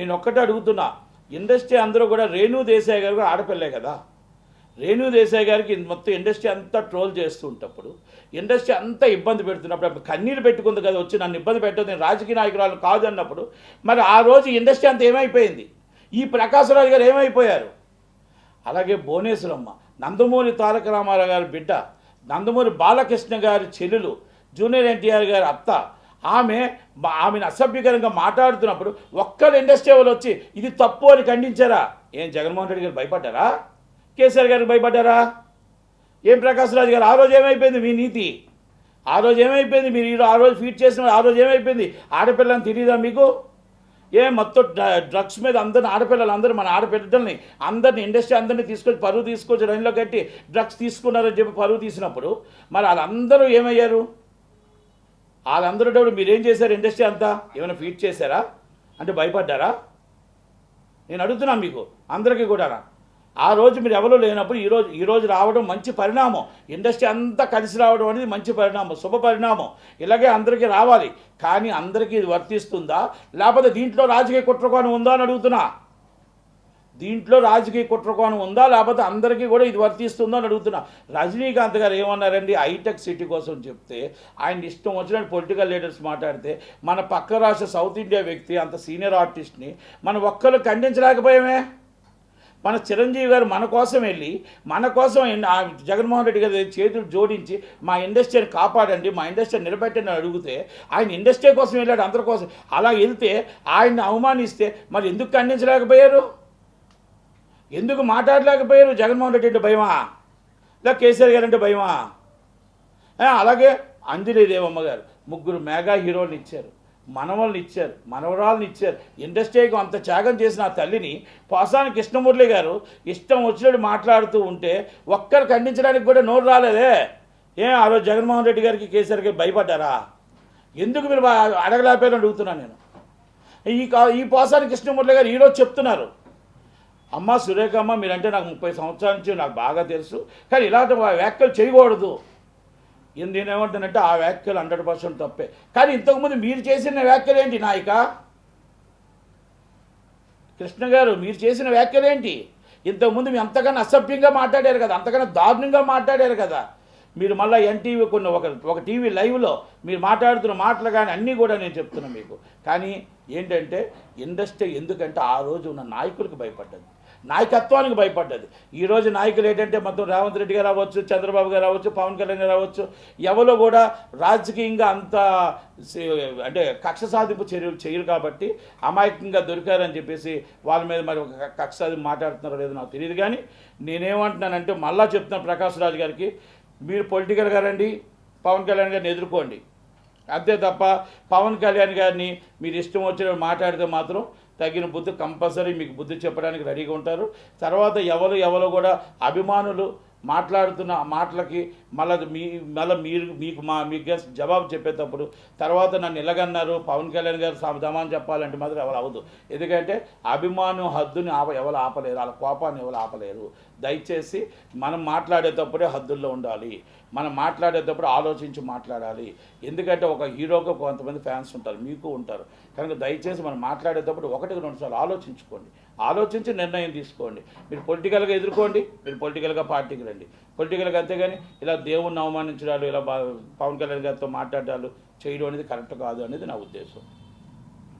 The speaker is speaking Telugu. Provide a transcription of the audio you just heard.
నేను ఒక్కటే అడుగుతున్నా. ఇండస్ట్రీ అందరూ కూడా రేణు దేశాయ్ గారు కూడా ఆడపిల్లే కదా. రేణు దేశాయ్ గారికి మొత్తం ఇండస్ట్రీ అంతా ట్రోల్ చేస్తూ ఉంటప్పుడు ఇండస్ట్రీ అంతా ఇబ్బంది పెడుతున్నప్పుడు కన్నీరు పెట్టుకుంది కదా వచ్చి నన్ను ఇబ్బంది పెట్టదు నేను రాజకీయ నాయకురాలు కాదు అన్నప్పుడు మరి ఆ రోజు ఇండస్ట్రీ అంతా ఏమైపోయింది? ఈ ప్రకాశరాజు గారు ఏమైపోయారు? అలాగే భువనేశ్వరమ్మ నందమూరి తారక రామారావు గారి బిడ్డ నందమూరి బాలకృష్ణ గారి చెల్లెలు జూనియర్ ఎన్టీఆర్ గారి అత్త ఆమె ఆమెను అసభ్యకరంగా మాట్లాడుతున్నప్పుడు ఒక్కరు ఇండస్ట్రీ వాళ్ళు వచ్చి ఇది తప్పు అని ఖండించారా? ఏం జగన్మోహన్ రెడ్డి గారు భయపడ్డారా? కేసీఆర్ గారికి భయపడ్డారా? ఏం ప్రకాశ్ రాజు గారు ఆ రోజు ఏమైపోయింది మీ నీతి? ఆ రోజు ఏమైపోయింది మీరు ఈరోజు ఆ రోజు ఫీట్ చేసిన ఆ రోజు ఏమైపోయింది? ఆడపిల్లని తెలియదా మీకు? ఏ మొత్తం డ్ర- డ్రగ్స్ మీద అందరిని ఆడపిల్లలు అందరూ మన ఆడపిల్లల్ని అందరిని ఇండస్ట్రీ అందరినీ తీసుకొచ్చి పరువు తీసుకొచ్చి రైన్లో కట్టి డ్రగ్స్ తీసుకున్నారని చెప్పి పరువు తీసినప్పుడు మరి వాళ్ళందరూ ఏమయ్యారు? వాళ్ళందరూ మీరేం చేశారు? ఇండస్ట్రీ అంతా ఏమైనా ఫీట్ చేశారా? అంటే భయపడ్డారా? నేను అడుగుతున్నా మీకు అందరికీ కూడా ఆ రోజు మీరు ఎవరు లేనప్పుడు ఈరోజు ఈరోజు రావడం మంచి పరిణామం. ఇండస్ట్రీ అంతా కలిసి రావడం అనేది మంచి పరిణామం శుభ పరిణామం. ఇలాగే అందరికీ రావాలి. కానీ అందరికీ ఇది వర్తిస్తుందా? లేకపోతే దీంట్లో రాజకీయ కుట్రకోణం ఉందా అని అడుగుతున్నా. దీంట్లో రాజకీయ కుట్రకోణం ఉందా? లేకపోతే అందరికీ కూడా ఇది వర్తిస్తుందో అని అడుగుతున్నా. రజనీకాంత్ గారు ఏమన్నారండి? హైటెక్ సిటీ కోసం చెప్తే ఆయన ఇష్టం వచ్చినట్టు పొలిటికల్ లీడర్స్ మాట్లాడితే మన పక్క రాష్ట్ర సౌత్ ఇండియా వ్యక్తి అంత సీనియర్ ఆర్టిస్ట్ని మనం ఒక్కరు ఖండించలేకపోయామే. మన చిరంజీవి గారు మన కోసం వెళ్ళి మన కోసం జగన్మోహన్ రెడ్డి గారి చేతులు జోడించి మా ఇండస్ట్రీని కాపాడండి మా ఇండస్ట్రీని నిలబెట్టండి అడిగితే ఆయన ఇండస్ట్రీ కోసం వెళ్ళాడు అందరి కోసం. అలా వెళ్తే ఆయన్ని అవమానిస్తే మరి ఎందుకు ఖండించలేకపోయారు? ఎందుకు మాట్లాడలేకపోయారు జగన్మోహన్ రెడ్డి అంటే భయమా? లేదా కేసీఆర్ గారు అంటే భయమా? అలాగే అంజలి దేవమ్మ గారు ముగ్గురు మెగా హీరోలు ఇచ్చారు మనవల్ని ఇచ్చారు మనవరాలను ఇచ్చారు. ఇండస్ట్రీకి అంత త్యాగం చేసిన ఆ తల్లిని పోసాని కృష్ణమురళి గారు ఇష్టం వచ్చినట్టు మాట్లాడుతూ ఉంటే ఒక్కరు ఖండించడానికి కూడా నోరు రాలేదే. ఏం ఆ రోజు జగన్మోహన్ రెడ్డి గారికి కేసీఆర్ గారికి భయపడ్డారా? ఎందుకు మీరు అడగలేకపోయారని అడుగుతున్నాను నేను. ఈ కా- ఈ పోసాని కృష్ణమూర్తి గారు ఈరోజు చెప్తున్నారు. అమ్మ సురేఖమ్మ మీరంటే నాకు ముప్పై సంవత్సరాల నుంచి నాకు బాగా తెలుసు. కానీ ఇలాంటి వ్యాఖ్యలు చేయకూడదు. ఇది నేనేమంటానంటే ఆ వ్యాఖ్యలు హండ్రెడ్ పర్సెంట్ తప్పే. కానీ ఇంతకుముందు మీరు చేసిన వ్యాఖ్యలు ఏంటి నాయక? కృష్ణ గారు మీరు చేసిన వ్యాఖ్యలు ఏంటి ఇంతకుముందు మీరు అంతకన్నా అసభ్యంగా మాట్లాడారు కదా అంతకన్నా దారుణంగా మాట్లాడారు కదా. మీరు మళ్ళీ ఎన్టీవీ కొన్ని ఒక ఒక టీవీ లైవ్లో మీరు మాట్లాడుతున్న మాటలు కానీ అన్నీ కూడా నేను చెప్తున్నాను మీకు. కానీ ఏంటంటే ఇండస్ట్రీ ఎందుకంటే ఆ రోజు ఉన్న నాయకులకు భయపడ్డది. నాయకత్వానికి భయపడ్డది. ఈరోజు నాయకులు ఏంటంటే మొత్తం రేవంత్ రెడ్డి గారు రావచ్చు చంద్రబాబు గారు రావచ్చు పవన్ కళ్యాణ్ గారు రావచ్చు ఎవరో కూడా రాజకీయంగా అంత అంటే కక్ష సాధింపు చర్యలు చేయరు కాబట్టి అమాయకంగా దొరికారని చెప్పేసి వాళ్ళ మీద మరి ఒక కక్ష సాధింపు మాట్లాడుతున్నారో లేదో నాకు తెలియదు కానీ నేనేమంటున్నానంటే మళ్ళా చెప్తున్నాను ప్రకాష్ రాజు గారికి మీరు పొలిటికల్గా రండి పవన్ కళ్యాణ్ గారిని ఎదుర్కోండి. అంతే తప్ప పవన్ కళ్యాణ్ గారిని మీరు ఇష్టం వచ్చిన మాట్లాడితే మాత్రం తగిన బుద్ధి కంపల్సరీ మీకు బుద్ధి చెప్పడానికి రెడీగా ఉంటారు. తర్వాత ఎవరు ఎవరు కూడా అభిమానులు మాట్లాడుతున్న ఆ మాటలకి మళ్ళీ మీ మళ్ళీ మీరు మీకు మా మీకు జవాబు చెప్పేటప్పుడు తర్వాత నన్ను ఇలాగన్నారు పవన్ కళ్యాణ్ గారు సమాధానం చెప్పాలంటే మాత్రం ఎవరు అవ్వదు. ఎందుకంటే అభిమానం హద్దుని ఆప ఎవరు ఆపలేరు. వాళ్ళ కోపాన్ని ఎవరు ఆపలేరు. దయచేసి మనం మాట్లాడేటప్పుడే హద్దుల్లో ఉండాలి. మనం మాట్లాడేటప్పుడు ఆలోచించి మాట్లాడాలి. ఎందుకంటే ఒక హీరోకు కొంతమంది ఫ్యాన్స్ ఉంటారు. మీకు ఉంటారు. కనుక దయచేసి మనం మాట్లాడేటప్పుడు ఒకటికి రెండు సార్లు ఆలోచించుకోండి. ఆలోచించి నిర్ణయం తీసుకోండి. మీరు పొలిటికల్గా ఎదుర్కోండి. మీరు పొలిటికల్గా పార్టీకి రండి పొలిటికల్గా అంతేగాని ఇలా దేవుణ్ణి అవమానించడాలు ఇలా పవన్ కళ్యాణ్ గారితో మాట్లాడాలు చేయడం అనేది కరెక్ట్ కాదు అనేది నా ఉద్దేశం.